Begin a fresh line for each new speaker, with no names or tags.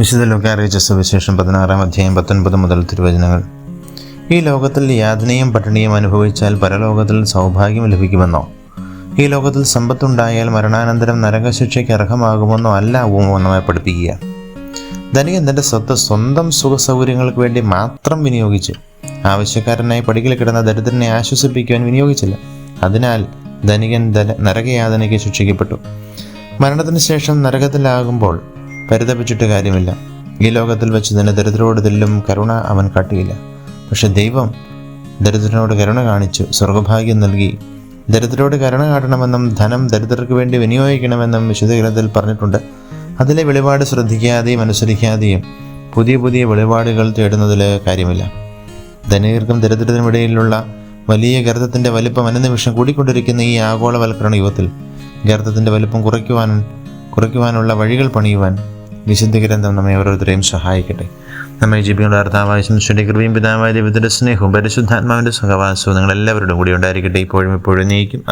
വിശുദ്ധ ലോകാറിയിച്ച സുവിശേഷം പതിനാറാം അധ്യായം പത്തൊൻപത് മുതൽ തിരുവചനങ്ങൾ. ഈ ലോകത്തിൽ യാതനയും പട്ടിണിയും അനുഭവിച്ചാൽ പരലോകത്തിൽ സൗഭാഗ്യം ലഭിക്കുമെന്നോ? ഈ ലോകത്തിൽ സമ്പത്തുണ്ടായാൽ മരണാനന്തരം നരകശിക്ഷയ്ക്ക് അർഹമാകുമെന്നോ അല്ല ഉപമ നമ്മെ പഠിപ്പിക്കുക. ധനികൻ തന്റെ സ്വത്ത് സ്വന്തം സുഖ സൗകര്യങ്ങൾക്ക് വേണ്ടി മാത്രം വിനിയോഗിച്ചു ആവശ്യക്കാരനായി പടികിൽ കിടന്ന ദരിദ്രനെ ആശ്വസിപ്പിക്കുവാൻ വിനിയോഗിച്ചില്ല. അതിനാൽ ധനികൻ ധന നരകയാതനയ്ക്ക് ശിക്ഷിക്കപ്പെട്ടു. മരണത്തിന് ശേഷം നരകത്തിലാകുമ്പോൾ പരിതപിച്ചിട്ട് കാര്യമില്ല. ഈ ലോകത്തിൽ വെച്ച് തന്നെ ദരിദ്രരോട് തെല്ലും കരുണ അവൻ കാട്ടിയില്ല പക്ഷെ ദൈവം ദരിദ്രനോട് കരുണ കാണിച്ചു സ്വർഗഭാഗ്യം നൽകി ദരിദ്രരോട് കരുണ കാട്ടണമെന്നും ധനം ദരിദ്രർക്ക് വേണ്ടി വിനിയോഗിക്കണമെന്നും വിശുദ്ധ ഗ്രന്ഥത്തിൽ പറഞ്ഞിട്ടുണ്ട്. അതിലെ വെളിപാട് ശ്രദ്ധിക്കാതെയും അനുസരിക്കാതെയും പുതിയ പുതിയ വെളിപാടുകൾ തേടുന്നതിൽ കാര്യമില്ല. ധനികർക്കും ദരിദ്രത്തിനും ഇടയിലുള്ള വലിയ ഗർത്തത്തിന്റെ വലിപ്പം അനുനിമിഷം കൂടിക്കൊണ്ടിരിക്കുന്ന ഈ ആഗോളവൽക്കരണ യുഗത്തിൽ ഗർത്തത്തിന്റെ വലിപ്പം കുറയ്ക്കുവാൻ കുറയ്ക്കുവാനുള്ള വഴികൾ പണിയുവാൻ വിശുദ്ധ ഗ്രന്ഥം നമ്മെ ഓരോരുത്തരെയും സഹായിക്കട്ടെ. നമ്മെ ജീവികളുടെ അർത്ഥാവായ ശംശ്വരി കൃപയും പിതാവായ ദൈവത്തിന്റെ സ്നേഹവും പരിശുദ്ധാത്മാവിന്റെ സഹവാസവും നിങ്ങളെല്ലാവരോടും കൂടി ഉണ്ടായിരിക്കട്ടെ. ഇപ്പോഴും ഇപ്പോഴും നീക്കും.